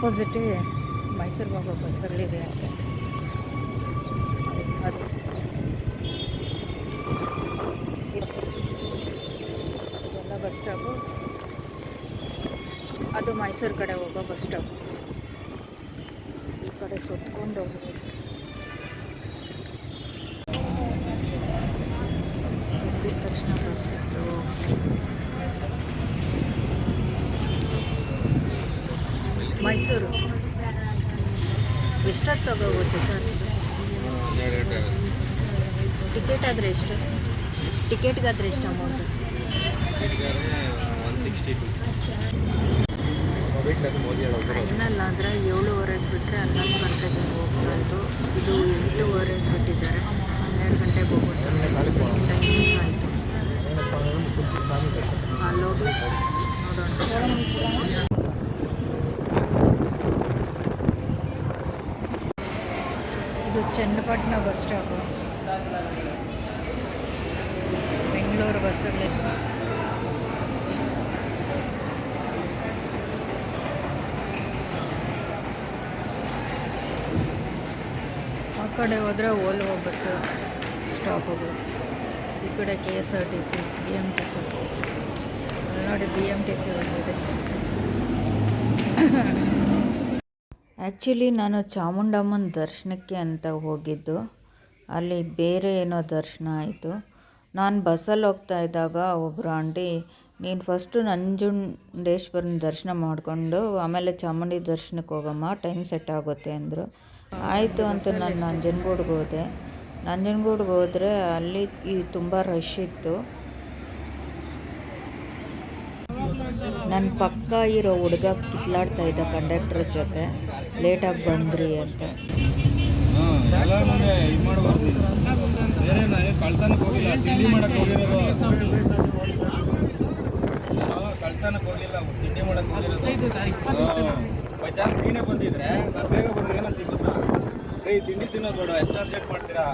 ಆಪೋಸಿಟೇ ಮೈಸೂರಿಗೆ ಹೋಗೋ ಬಸ್ಸಲ್ಲಿದೆ ಅಂತ. ಅದು. ಬಸ್ ಸ್ಟಾಪು ಅದು ಮೈಸೂರು ಕಡೆ ಹೋಗೋ ಬಸ್ ಸ್ಟಾಪ್ ಈ ಕಡೆ ಸುತ್ಕೊಂಡು ಹೋಗ್ಬೋದು ಎದ್ದಿದ ತಕ್ಷಣ ಬಸ್ ಇತ್ತು ಮೈಸೂರು ಎಷ್ಟೊತ್ತು ತಗೋಗುತ್ತೆ ಸರ್? ಟಿಕೆಟ್ ಆದರೆ ಎಷ್ಟು? ಟಿಕೆಟ್ಗಾದ್ರೆ ಎಷ್ಟು ಅಮೌಂಟ್ ಫೈನಲ್ ಆದರೆ ಏಳುವರೆಗೆ ಬಿಟ್ಟರೆ ಹನ್ನೊಂದು ಗಂಟೆಗೆ ಹೋಗ್ತಾಯಿತ್ತು ಇದು ಎಂಟೂವರೆಗೆ ಬಿಟ್ಟಿದ್ದಾರೆ ಹನ್ನೆರಡು ಗಂಟೆಗೆ ಹೋಗುತ್ತೆ ಟೈಮಿಂಗ್ ಆಯಿತು ಅಲ್ಲೋಗಿ ನೋಡೋಣ ಇದು ಚನ್ನಪಟ್ಟಣ ಬಸ್ ಸ್ಟಾಪು. ಬೆಂಗಳೂರು ಬಸ್ಸಲ್ಲಿ ಆ ಕಡೆ ಹೋದರೆ ಓಲ್ವೋ ಬಸ್ ಸ್ಟಾಪುಗಳು ಈ ಕಡೆ K S R T C B M T C ನೋಡಿ ಬಿ ಎಂ ಟಿ ಸಿ ಬಂದಿದೆ. ಆ್ಯಕ್ಚುಲಿ ನಾನು ಚಾಮುಂಡಮ್ಮನ ದರ್ಶನಕ್ಕೆ ಅಂತ ಹೋಗಿದ್ದು. ಅಲ್ಲಿ ಬೇರೆ ಏನೋ ದರ್ಶನ ಆಯಿತು. ನಾನು ಬಸ್ಸಲ್ಲಿ ಹೋಗ್ತಾ ಇದ್ದಾಗ ಒಬ್ಬರು ಆಂಟಿ ನೀನು ಫಸ್ಟು ನಂಜುಂಡೇಶ್ವರನ ದರ್ಶನ ಮಾಡಿಕೊಂಡು ಆಮೇಲೆ ಚಾಮುಂಡಿ ದರ್ಶನಕ್ಕೆ ಹೋಗಮ್ಮ ಟೈಮ್ ಸೆಟ್ ಆಗುತ್ತೆ ಅಂದರು. ಆಯಿತು ಅಂತ ನಾನು ನಂಜನಗೂಡಿಗೆ ಹೋದೆ. ನಂಜನಗೂಡಿಗೆ ಹೋದರೆ ಅಲ್ಲಿ ಈ ತುಂಬ ರಶ್ ಇತ್ತು. ನನ್ನ ಪಕ್ಕ ಇರೋ ಹುಡುಗ ಕಿತ್ಲಾಡ್ತಾ ಇದ್ದ ಕಂಡಕ್ಟರ್ ಜೊತೆ ಲೇಟಾಗಿ ಬಂದ್ರಿ ಅಂತ. ಬಂದಿದ್ರೆ, ನಾನು ಬೇಗ ತಿಂಡಿ ತಿನ್ನೋದು ಬೇಡ ಎಷ್ಟು ಅರ್ಜೆಂಟ್ ಮಾಡ್ತೀರಾ?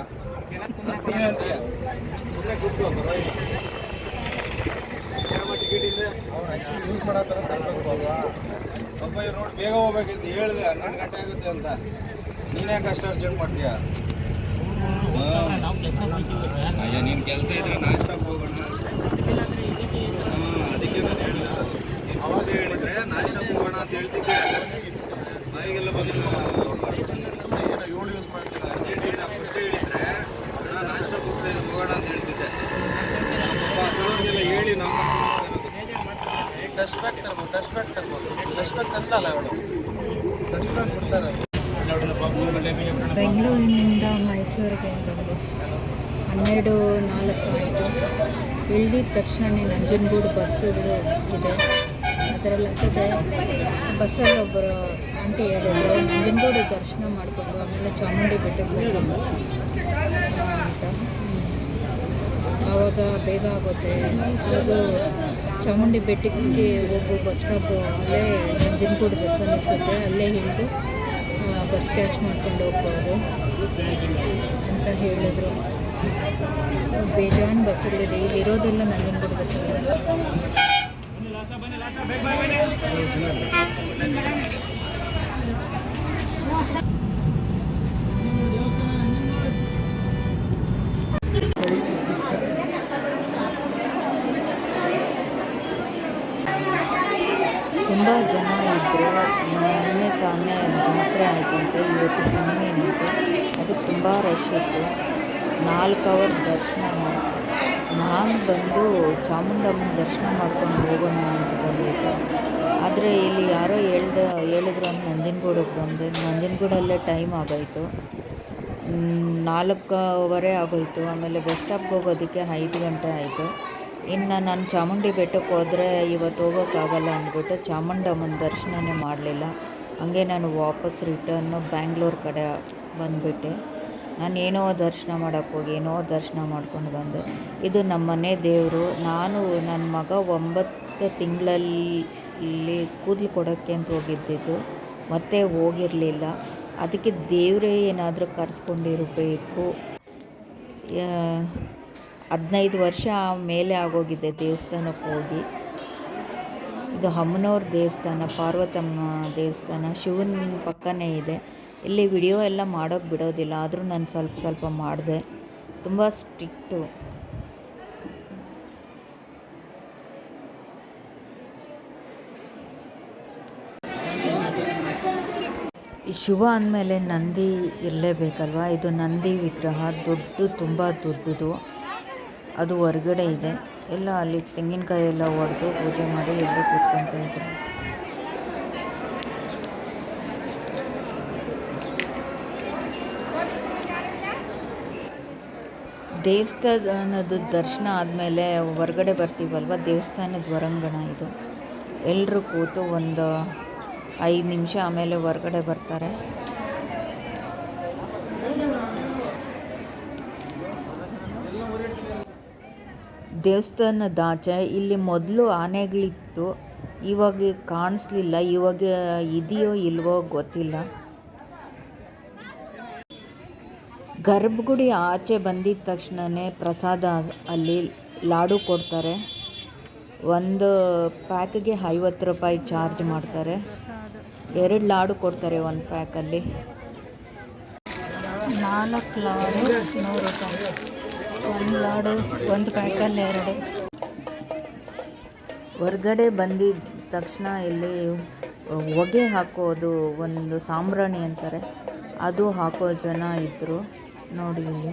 ಅಂತೀಯ ಕೂತ್ಕೋ ಪರವಾಗಿಲ್ಲ ಅವ್ರು ಯೂಸ್ ಮಾಡೋ ಥರ ತರಬೇಕು ಅಲ್ವಾ ಪಾಪ ಇವ್ರು ನೋಡಿ ಬೇಗ ಹೋಗ್ಬೇಕಿತ್ತು ಹೇಳಿದೆ. ಹನ್ನೆರಡು ಗಂಟೆ ಆಗುತ್ತೆ ಅಂತ ನೀನೇ ಕಷ್ಟ ಅರ್ಜೆಂಟ್ ಮಾಡ್ತೀಯ? ಅಯ್ಯ ನೀನು ಕೆಲಸ ಇದ್ರೆ ನಾಷ್ಟಕ್ಕೆ ಹೋಗೋಣ ಹಾಂ ಅದಕ್ಕೆ ನಾನು ಹೇಳಿದೆ ಅವಾಗ ಹೇಳಿದ್ರೆ ನಾಷ್ಟಕ್ಕೆ ಹೋಗೋಣ ಅಂತ ಹೇಳ್ತಿದ್ದೆ ಬಾಯಿಗೆಲ್ಲ ಬಂದಿಲ್ಲ ಏನೋ ಏಳು ಯೂಸ್ ಮಾಡ್ತೀನಿ ಅರ್ಜೆಂಟ್ ನಾನು ಫಸ್ಟೇ ಹೇಳಿದ್ರೆ ನಾನು ನಾಷ್ಟಕ್ಕೆ ಹೋಗ್ತಾ ಇದ್ದೀನಿ ಹೋಗೋಣ ಅಂತ ಹೇಳ್ತಿದ್ದೆ ಪಾಪ ಕೆಲವ್ರಿಗೆಲ್ಲ ಹೇಳಿ ನಮ್ಮ ಡಸ್ಟ್ ಬ್ಯಾಗ್ ಬೆಂಗಳೂರಿನಿಂದ ಮೈಸೂರಿಗೆ ಬಂದು ಹನ್ನೆರಡು ನಾಲ್ಕು ಆಯಿತು. ಇಳಿದ ತಕ್ಷಣವೇ ನಂಜನಗೂಡು ಬಸ್ಸುಗಳು ಇದೆ. ಅದರಲ್ಲಿ ಬಸ್ಸಲ್ಲಿ ಒಬ್ಬರು ಆಂಟಿ ಹೇಳಿದ್ರು, ನಂಜನಗೂಡು ದರ್ಶನ ಮಾಡಿಕೊಂಡು ಆಮೇಲೆ ಚಾಮುಂಡಿ ಬೆಟ್ಟಕ್ಕೆ ಹೋಗೋದು ಅಂತ. ಆವಾಗ ಬೇಗ ಆಗುತ್ತೆ. ಅದು ಚಾಮುಂಡಿ ಬೆಟ್ಟಕ್ಕೆ ಹೋಗೋ ಬಸ್ ಸ್ಟಾಪ್ ಅಲ್ಲೇ ನಂಜನಗೂಡು ಬಸ್ ಅನಿಸುತ್ತೆ. ಅಲ್ಲೇ ಹಿಡಿದು ಬಸ್ ಕ್ಯಾಚ್ ಮಾಡ್ಕೊಂಡು ಹೋಗ್ಬೋದು ಅಂತ ಹೇಳಿದರು. ಬೇಜಾನ್ ಬಸ್ಸಲ್ಲಿದೆ ಇಲ್ಲಿ ಇರೋದೆಲ್ಲ ನಂಜನಗೂಡು ಬಸ್ಸಲ್ಲಿ ತುಂಬ ಜನ ಇದ್ದರು ಮೊನ್ನೆ ತಾನೇ ಜಾತ್ರೆ ಆಯ್ತಂತೆ ಇವತ್ತು ಹುಣ್ಣಿಮೆ ಏನಿದೆ ಅದು ತುಂಬ ರಶ್ ಇತ್ತು. ನಾಲ್ಕು ಅವರ್ ದರ್ಶನ ನಾನು ಬಂದು ಚಾಮುಂಡಮ್ಮನ ದರ್ಶನ ಮಾಡ್ಕೊಂಡು ಹೋಗೋಣ ಅಂತ ಬಂದಿದ್ದೆ. ಆದರೆ ಇಲ್ಲಿ ಯಾರೋ ಹೇಳ್ದ, ಹೇಳಿದ್ರು ಅಂತ ನಂಜನಗೂಡಕ್ಕೆ ಬಂದೆ. ನಂಜನಗೂಡಲ್ಲೇ ಟೈಮ್ ಆಗೋಯ್ತು. ನಾಲ್ಕೂವರೆ ಆಗೋಯ್ತು. ಆಮೇಲೆ ಬಸ್ ಸ್ಟಾಪ್ಗೆ ಹೋಗೋದಕ್ಕೆ ಐದು ಗಂಟೆ ಆಯಿತು. ಇನ್ನು ನಾನು ಚಾಮುಂಡಿ ಬೆಟ್ಟಕ್ಕೆ ಹೋದರೆ ಇವತ್ತು ಹೋಗೋಕ್ಕಾಗಲ್ಲ ಅಂದ್ಬಿಟ್ಟು ಚಾಮುಂಡಮ್ಮನ ದರ್ಶನನೇ ಮಾಡಲಿಲ್ಲ. ಹಂಗೆ ನಾನು ವಾಪಸ್ ರಿಟರ್ನು ಬ್ಯಾಂಗ್ಳೂರ್ ಕಡೆ ಬಂದುಬಿಟ್ಟೆ. ನಾನು ಏನೋ ದರ್ಶನ ಮಾಡೋಕ್ಕೆ ಹೋಗಿ, ಏನೋ ದರ್ಶನ ಮಾಡ್ಕೊಂಡು ಬಂದೆ. ಇದು ನಮ್ಮನೆ ದೇವರು. ನಾನು ನನ್ನ ಮಗ ಒಂಬತ್ತು ತಿಂಗಳಲ್ಲಿ ಕೂದಲು ಕೊಡೋಕ್ಕೆ ಅಂತ ಹೋಗಿದ್ದಿದ್ದು. ಮತ್ತೆ ಹೋಗಿರಲಿಲ್ಲ. ಅದಕ್ಕೆ ದೇವರೇ ಏನಾದರೂ ಕರೆಸ್ಕೊಂಡಿರಬೇಕು. ಹದಿನೈದು ವರ್ಷ ಮೇಲೆ ಆಗೋಗಿದೆ ದೇವಸ್ಥಾನಕ್ಕೆ ಹೋಗಿ. ಇದು ಅಮ್ಮನವ್ರ ದೇವಸ್ಥಾನ, ಪಾರ್ವತಮ್ಮ ದೇವಸ್ಥಾನ, ಶಿವನ ಪಕ್ಕನೇ ಇದೆ. ಇಲ್ಲಿ ವಿಡಿಯೋ ಎಲ್ಲ ಮಾಡೋಕ್ಕೆ ಬಿಡೋದಿಲ್ಲ, ಆದರೂ ನಾನು ಸ್ವಲ್ಪ ಸ್ವಲ್ಪ ಮಾಡಿದೆ. ತುಂಬ ಸ್ಟ್ರಿಕ್ಟು. ಶಿವ ಅಂದಮೇಲೆ ನಂದಿ ಇರಲೇಬೇಕಲ್ವ ಇದು ನಂದಿ ವಿಗ್ರಹ ದೊಡ್ಡ ತುಂಬ ದೊಡ್ಡದು. ಅದು ಹೊರಗಡೆ ಇದೆ. ಎಲ್ಲ ಅಲ್ಲಿ ತೆಂಗಿನಕಾಯಿ ಎಲ್ಲ ಒಡೆದು ಪೂಜೆ ಮಾಡಿ ಎಲ್ಲರೂ ಕೂತ್ಕೊಂತ ಇದ್ರು. ದೇವಸ್ಥಾನದ ದರ್ಶನ ಆದಮೇಲೆ ಹೊರಗಡೆ ಬರ್ತೀವಲ್ವ? ದೇವಸ್ಥಾನದ ಹೊರಂಗಣ ಇದು. ಎಲ್ಲರೂ ಕೂತು ಒಂದು ಐದು ನಿಮಿಷ ಆಮೇಲೆ ಹೊರಗಡೆ ಬರ್ತಾರೆ. ದೇವಸ್ಥಾನದ ಆಚೆ ಇಲ್ಲಿ ಮೊದಲು ಆನೆಗಳಿತ್ತು. ಇವಾಗ ಕಾಣಿಸ್ಲಿಲ್ಲ. ಇವಾಗ ಇದೆಯೋ ಇಲ್ವೋ ಗೊತ್ತಿಲ್ಲ. ಗರ್ಭಗುಡಿ ಆಚೆ ಬಂದಿದ ತಕ್ಷಣವೇ ಪ್ರಸಾದ ಅಲ್ಲಿ ಲಾಡು ಕೊಡ್ತಾರೆ. ಒಂದು ಪ್ಯಾಕಿಗೆ ಐವತ್ತು ರೂಪಾಯಿ ಚಾರ್ಜ್ ಮಾಡ್ತಾರೆ. ಎರಡು ಲಾಡು ಕೊಡ್ತಾರೆ ಒಂದು ಪ್ಯಾಕಲ್ಲಿ. ನಾಲ್ಕು ಲಾಡು ನೂರು ರೂಪಾಯಿ. ಒಂದು ಲಾಡು ಒಂದು ಪ್ಯಾಕಲ್ಲಿ ಎರಡು. ಹೊರ್ಗಡೆ ಬಂದಿದ್ದ ತಕ್ಷಣ ಇಲ್ಲಿ ಹೊಗೆ ಹಾಕೋದು ಒಂದು ಸಾಂಬ್ರಾಣಿ ಅಂತಾರೆ. ಅದು ಹಾಕೋ ಜನ ಇದ್ದರು ನೋಡಿ ಇಲ್ಲಿ.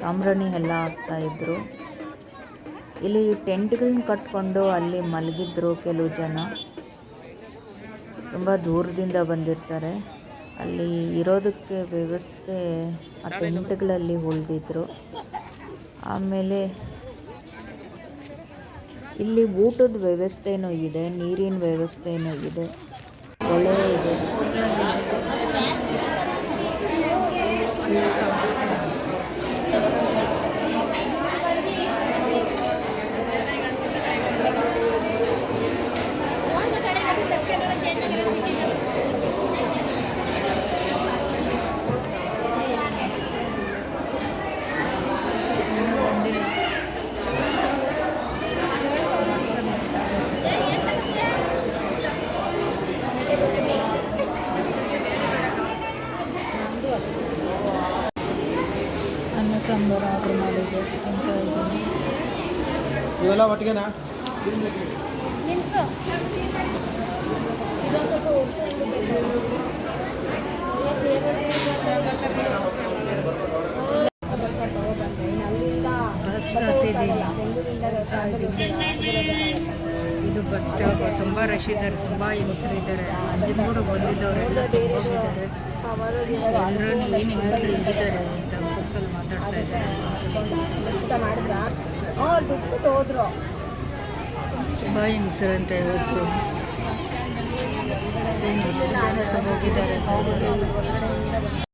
ಸಾಂಬ್ರಾಣಿ ಎಲ್ಲ ಹಾಕ್ತಾಯಿದ್ರು ಇಲ್ಲಿ ಟೆಂಟ್ಗಳನ್ನ ಕಟ್ಕೊಂಡು ಅಲ್ಲಿ ಮಲಗಿದ್ರು ಕೆಲವು ಜನ. ತುಂಬ ದೂರದಿಂದ ಬಂದಿರ್ತಾರೆ. ಅಲ್ಲಿ ಇರೋದಕ್ಕೆ ವ್ಯವಸ್ಥೆ ಆ ಟೆಂಟ್ಗಳಲ್ಲಿ ಉಳಿದಿದ್ರು. ಆಮೇಲೆ ಇಲ್ಲಿ ಊಟದ ವ್ಯವಸ್ಥೆನೂ ಇದೆ, ನೀರಿನ ವ್ಯವಸ್ಥೆನೂ ಇದೆ. ಒಳ್ಳೆಯ ಇದೆ. ಸಾಂಬಾರು ಆರ್ಡ್ರ್ ಮಾಡಿದ್ದೆ ಅಂತ ಇದ್ದೀನಿ ಇವೆಲ್ಲ ಒಟ್ಟಿಗೆನಾ? ಬಸ್ ಹತ್ತಿದ್ದೀನಿ ಹೋಗ್ತಾ ಇದ್ದೀನಿ. ಸ್ಟಾಪ್ ತುಂಬ ರಶ್ ಇದ್ದಾರೆ ತುಂಬ ಹೆಂಗಸರಿದ್ದಾರೆ ನಂಜನಗೂಡು ಬಂದಿದ್ದವರೆಲ್ಲ ಹೋಗಿದ್ದಾರೆ. ಎಲ್ಲರೂ ಏನು ಹೆಂಗಸರು ಇದ್ದಾರೆ ಅಂತ ಬಸ್ಸಲ್ಲಿ ಮಾತಾಡ್ತಾ ಇದ್ದಾರೆ. ತುಂಬ ಹೆಂಗಸರಂತೆ ಇವತ್ತು ಏನು ಎಷ್ಟು ಜನ ಹೋಗಿದ್ದಾರೆ ಅಂತ